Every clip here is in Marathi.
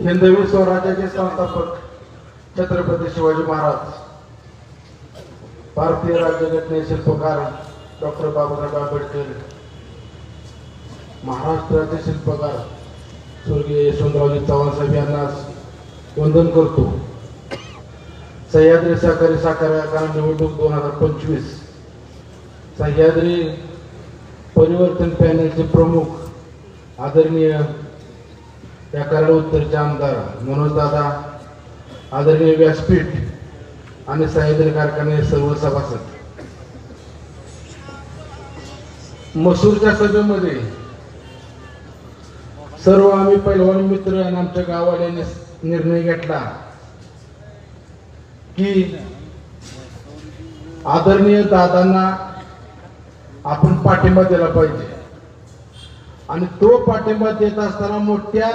हिंदवी स्वराज्याचे संस्थापक छत्रपती शिवाजी महाराज भारतीय राज्यघटने शिल्पकार डॉक्टर बाबासाहेब आंबेडकर महाराष्ट्राचे शिल्पकार स्वर्गीय यशवंतरावजी चव्हाण साहेब यांना वंदन करतो. सह्याद्री सहकारी साखर कारखाना निवडणूक दोन हजार पंचवीस. सह्याद्री परिवर्तन पॅनलचे प्रमुख आदरणीय या कराड उत्तरचे आमदार मनोजदादा आदरणीय व्यासपीठ आणि सह्याद्री कारखाने सर्व सभासद. मसूरच्या सभेमध्ये सर्व आम्ही पैलवान मित्र आणि आमच्या गावाल्याने निर्णय घेतला की आदरणीय दादांना आपण पाठिंबा दिला पाहिजे. आणि तो पाठिंबा देत असताना मोठ्या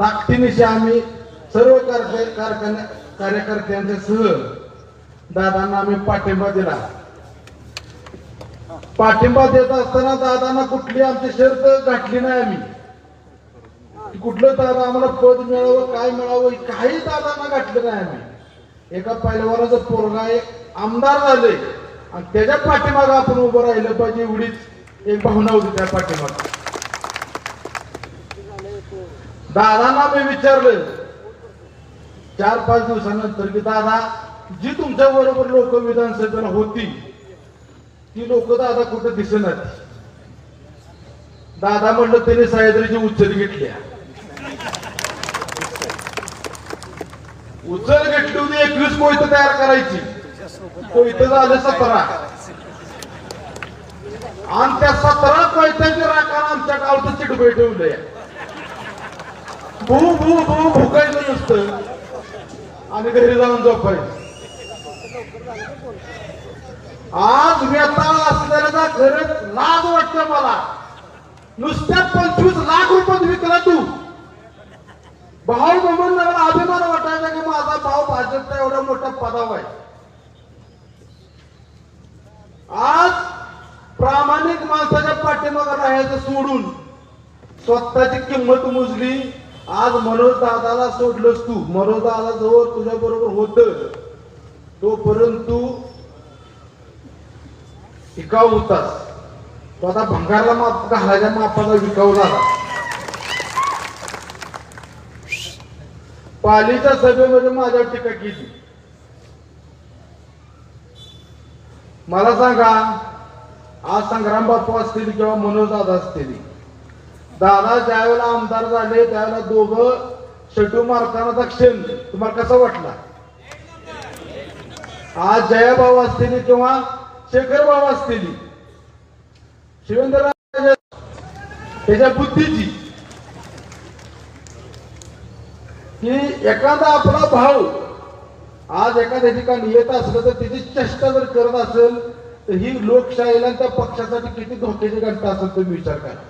ताकदीनिशी आम्ही सर्व कारखान्या कार्यकर्त्यांच्या सह दादांना आम्ही पाठिंबा दिला. पाठिंबा देत असताना दादांना कुठली आमची शर्त गाठली नाही आम्ही. कुठलं दादा आम्हाला पद मिळावं काय मिळावं काही दादांना गाठलं नाही आम्ही. एका पहिलवानाचं पोरगा एक आमदार झाले. आणि त्याच्या पाठीमागं आपण उभं राहिलं पाहिजे एवढीच एक भावना होती त्या पाठीमागं. दादांना मी विचारलं. चार पाच दिवसानंतर की दादा जी तुमच्या बरोबर लोक विधानसभेला होती ती लोक दादा कुठं दिसणार? दादा म्हणलं त्याने सह्याद्रीची उचल घेतल्या उचल घेतली होती एकवीस कोयत तयार करायची. कोयत झालं सतरा. आणि त्या सतरा कोयत्यांच्या राखाला आमच्या गावचं चिटबे ठेवलंय. भू भू भू भुकायचं नुसतं. आणि घरी जाऊन झोपायचं. आज व्यथा असलेला खरंच लाज वाटतं मला. नुसत्या पंचवीस लाख रुपये विकला तू. भाऊ म्हणून मला अभिमान वाटायचा की माझा भाऊ भाजपचा एवढा मोठा पदाव आहे. आज प्रामाणिक माणसाच्या पाठीमागे राहायचं सोडून स्वतःची किंमत मोजली आज मनोज दादाला सोडलंस तू. मनोज दादा जवळ तुझ्या बरोबर होत. तो परंतु टिकाऊ होतास. तो आता भंगारला माप घालायच्या मापाचा विकाऊ झाला. पालीच्या सभेमध्ये माझ्यावर टीका केली. मला सांगा आज संग्राम बापू असतील किंवा मनोज दादा असतील? दादा ज्यावेळेला आमदार झाले त्यावेळेला दोघं शेटू मारतानाचा क्षण तुम्हाला कसा वाटला? आज जयाभाऊ असतील किंवा शेखर भाऊ असतील. शिवेंद्र त्याच्या बुद्धीची. की एखादा आपला भाऊ आज एखाद्या ठिकाणी येत असलं तर त्याची चेष्टा जर करत असेल तर ही लोकशाहीला त्या पक्षासाठी किती धोक्याची घंटा असेल तुम्ही विचार करा.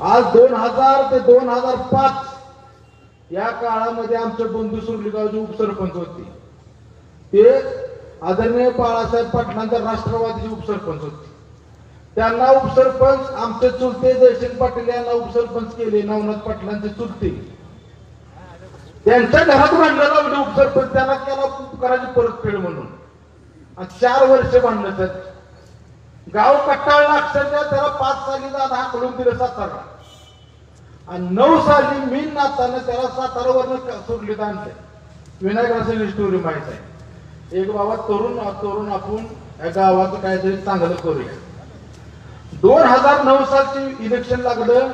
आज दोन हजार ते दोन हजार पाच या काळामध्ये आमचे बंधू सुर्लीगावचे उपसरपंच होते. ते आदरणीय बाळासाहेब पाटलांच्या राष्ट्रवादीचे उपसरपंच होते. त्यांना उपसरपंच आमचे चुलते जयसिंग पाटील यांना उपसरपंच केले नवनाथ पाटलांचे चुलते. त्यांच्या घरात भांडण लावले उपसरपंच त्याला केला करायची परतफेड म्हणून. चार वर्ष भांडलं त्यात गाव कट्टाळला अक्षरशः त्याला पाच साली दादा कडून दिलं सातारा आणि नऊ साली मी नाताना त्याला सातारावरनं सोडली आणलं. विनायकला स्टोरी माहीत आहे. एक बाबा तरुण तरुण आपण या गावाचं काहीतरी चांगलं करूया. दोन हजार नऊ सालची इलेक्शन लागलं.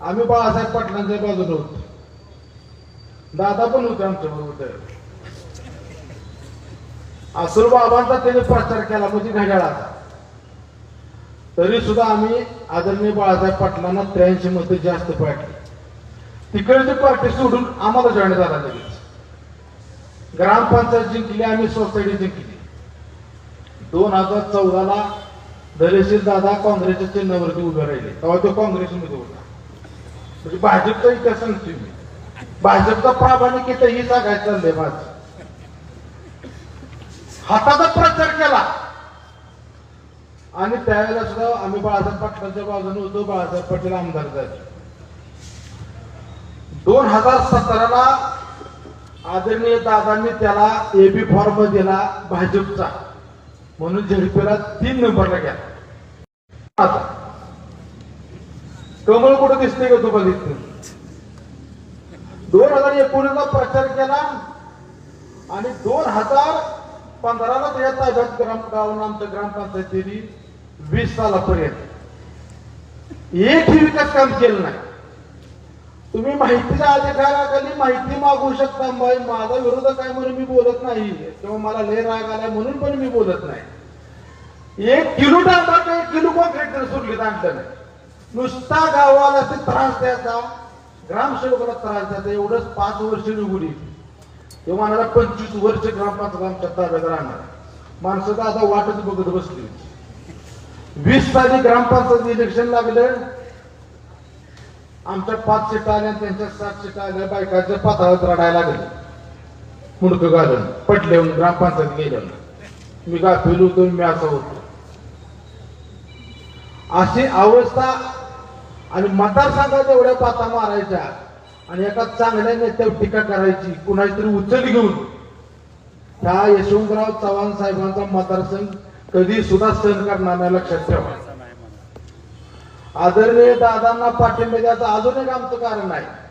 आम्ही बाळासाहेब पाटलांच्या बाजूला होतो. दादा पण होते आमच्या बरोबर. असुर बाबांचा त्याने प्रचार केला म्हणजे घड्याळाचा. तरी सुद्धा आम्ही आदरणीय बाळासाहेब पाटलांना त्र्याऐंशी मध्ये जास्त पाडली तिकडची पार्टी सोडून आम्हाला जॉईन झाला लगेच. ग्रामपंचायत जिंकली आम्ही सोसायटी जिंकली. दोन हजार चौदाला धैर्यशील दादा काँग्रेसच्या चिन्हावरती उभे राहिले. तेव्हा तो काँग्रेसमध्ये होता. म्हणजे भाजपचा इतिहास सांगतोय मी. भाजपचा प्रामाणिक इथं ही सांगायचं चाललंय माझ. हाताचा प्रचार केला. आणि त्यावेळेला सुद्धा आम्ही बाळासाहेब पाटलांच्या बाजूने होतो बाळासाहेब पाटील आमदार झाले दोन हजार सतराला आदरणीय दादांनी त्याला एबी फॉर्म दिला भाजपचा. म्हणून झेडपीला तीन नंबरला गेला. आता. कमळ कुठं दिसते का तू बघितलं? दोन हजार एकोणीसला प्रचार केला आणि दोन हजार पंधराला त्याच्या ताब्यात ग्राम गावून आमच्या ग्रामपंचायतीने वीस सालापर्यंत. एकही विकास काम केलं नाही. तुम्ही माहितीच्या अधिकाराखाली माहिती मागू शकता माझा विरोधक आहे म्हणून मी बोलत नाही? किंवा मला लय राग आलाय म्हणून पण मी बोलत नाही. एक किलो डांबर का एक किलो कॉन्क्रीट सुरलीत आणलं नाही नुसता गावाला ते त्रास द्यायचा ग्रामसेवकाला त्रास द्यायचा एवढंच पाच वर्ष निघून तेव्हा मला पंचवीस वर्ष ग्रामपंचायत आमच्या ताब्यात राहणार. माणसं तर आता वाटच बघत बसली वीस साली ग्रामपंचायत इलेक्शन लागलं. आमच्या पाच सीटा आल्या त्यांच्या सात सीटा आल्या बायकाच्या पाताळात रडायला लागले. मुडकं घालून पटले ग्रामपंचायत गेलं. मी गाफील होतो मी असं होतो. अशी अवस्था आणि मतदारसंघात एवढ्या पाता मारायच्या आणि एका चांगल्या नेत्यावर टीका करायची कुणाची तरी उचल घेऊन. त्या यशवंतराव चव्हाण साहेबांचा मतदारसंघ कधी सुद्धा सहन करणार नाही लक्षात ठेवा. आदरणीय दादांना पाठिंबा द्यायचं अजून एक आमचं कारण आहे.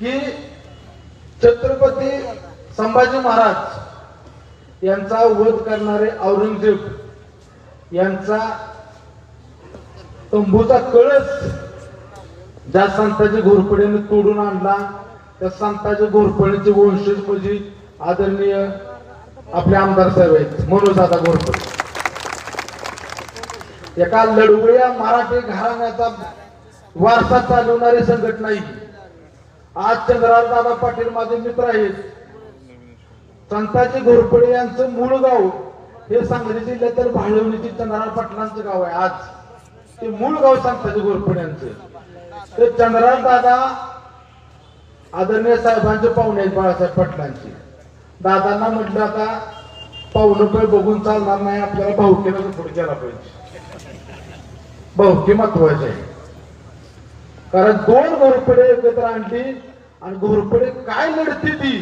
की छत्रपती संभाजी महाराज यांचा वध करणारे औरंगजेब यांचा तंबूचा कळस ज्या संताजी घोरपडेने तोडून आणला त्या संताजी घोरपडीचे वंशज म्हणजे आदरणीय आपले आमदार साहेब आहेत मनोज दादा घोरपडे. एका लढवळ्या मराठी घराण्याचा वारसा चालवणारी संघटना ही. आज चंद्रराव दादा पाटील माझे मित्र आहेत. संताजी घोरपडे यांचं मूळ गाव हे सांगली जिल्ह्यातील भाळवणीची चंद्रराव पाटलांचं गाव आहे आज. ते मूळ गाव संताजी घोरपडे यांचं. ते चंद्रराव दादा आदरणीय साहेबांचे पाहुणे आहेत बाळासाहेब पाटलांचे. दादांना म्हटलं आता पाहुणं पण बघून चालणार नाही आपल्याला भाऊकेला पुढे केला पाहिजे. भाऊकी महत्त्वाचे आहे. कारण दोन घोरपडे एकत्र आणली आणि घोरपडे काय लढती ती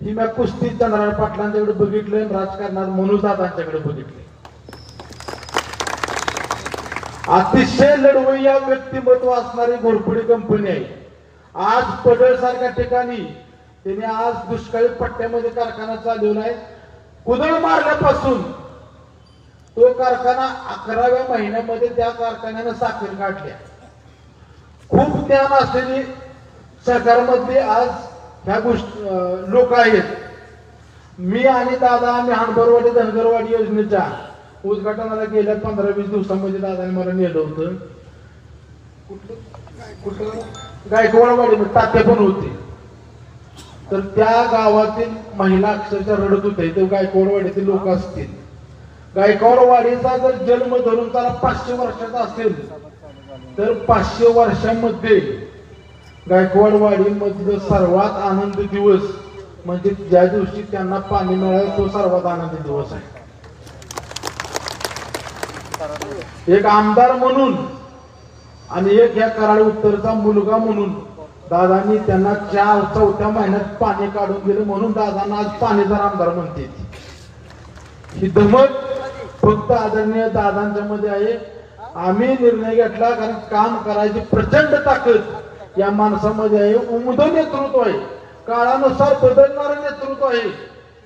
ही मी कुस्ती चंद्रराव पाटलांच्याकडे बघितलंय राजकारणात मनोजदादांच्याकडे बघितले अतिशय लढवय्या व्यक्तिमत्व असणारी घोरपडी कंपनी आहे. आज पडळ सारख्या ठिकाणी त्यांनी आज दुष्काळी पट्ट्यामध्ये कारखाना चालवलाय. कुदळ मारल्यापासून तो कारखाना अकराव्या महिन्यामध्ये त्या कारखान्यानं साखर काढल्या खूप ज्ञान असलेली सरकारमध्ये आज ह्या गोष्टी लोक आहेत. मी आणि दादा आम्ही हानबरवाडी धनगरवाडी योजनेच्या उद्घाटनाला गेल्या पंधरा वीस दिवसामध्ये दादाने मला नेलं होतं. कुठलं कुठलं गायकवाडवाडी तात्या पण होते. तर त्या गावातील महिला अक्षरशः रडत होते ते गायकवाडवाडीतील लोक असतील. गायकवाडवाडीचा जर जन्म धरून त्याला पाचशे वर्षाचा असेल तर पाचशे वर्षांमध्ये गायकवाडवाडी मधलं सर्वात आनंद दिवस म्हणजे ज्या दिवशी त्यांना पाणी मिळालं तो सर्वात आनंद दिवस आहे. एक आमदार म्हणून आणि एक या कराड उत्तरचा मुलगा म्हणून दादांनी त्यांना चार चौथ्या महिन्यात पाणी काढून दिलं म्हणून दादांना आज पाणीदार आमदार म्हणते ही धमक फक्त आदरणीय दादांच्या मध्ये आहे. आम्ही निर्णय घेतला कारण काम करायची प्रचंड ताकद या माणसामध्ये आहे. उमद नेतृत्व आहे. काळानुसार बदलणारं नेतृत्व आहे.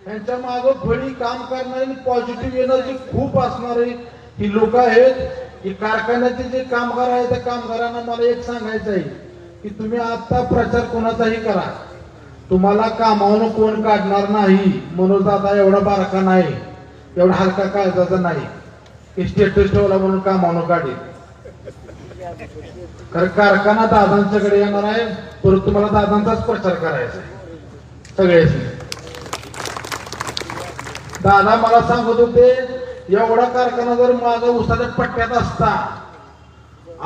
यांच्या माग फळी काम करणारी पॉझिटिव्ह एनर्जी खूप असणारी ही लोक आहेत. की कारखान्याचे जे कामगार आहेत त्या कामगारांना मला एक सांगायचं आहे की तुम्ही आता प्रचार कोणाचाही करा. तुम्हाला कामावून कोण काढणार नाही. मनोज दादा एवढा बारका नाही. एवढा हलका काळजाचा नाही. की स्टेटस ठेवला म्हणून कामावून काढेल कारण कारखाना दादांच्याकडे येणार आहे परंतु तुम्हाला दादांचाच प्रचार करायचा आहे. दादा मला सांगत होते एवढा कारखाना जर माझा उसाच्या पट्ट्यात असता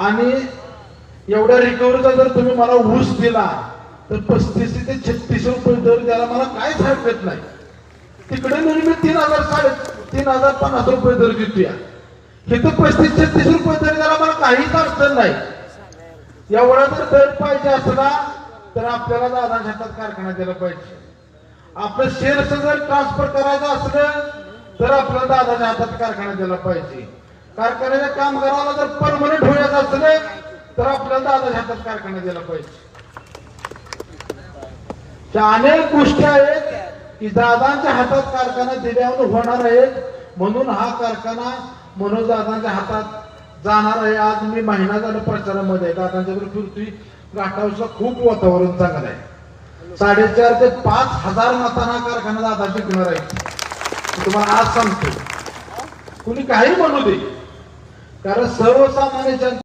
आणि एवढ्या रिकव्हरीचा जर तुम्ही मला ऊस दिला तर पस्तीस ते छत्तीस रुपये दर द्यायला मला काहीच हरकत नाही. तिकडे नेहमी तीन हजार साडे तीन हजार पन्नास रुपये दर देतोया इथं पस्तीस छत्तीस रुपये दर द्यायला मला काहीच अडचण नाही. एवढा जर दर पाहिजे असला तर आपल्याला दादाच्या हातात कारखाना दिला पाहिजे. आपलं शेअर्स जर ट्रान्सफर करायचं असलं तर आपल्याला दादाच्या हातात कारखाना दिला पाहिजे. कारखान्याच्या कामगाराला जर परमनंट व्हायचं असलं तर आपल्याला दादाच्या हातात कारखाना दिला पाहिजे. त्या अनेक गोष्टी आहेत की दादांच्या हातात कारखाना दिल्यावर होणार आहे म्हणून हा कारखाना मनोज दादांच्या हातात जाणार आहे. आज मी महिना झाला प्रचारामध्ये. दादांच्या दादांच्याकडे फिरतोय. घाटावरचं खूप वातावरण चांगलं आहे. साडेचार ते पाच हजार मतांना कारखाना दादा जिंकणार आहे. तुम्हाला आज सांगतो कुणी काही म्हणू दे. कारण सर्वसामान्य जनता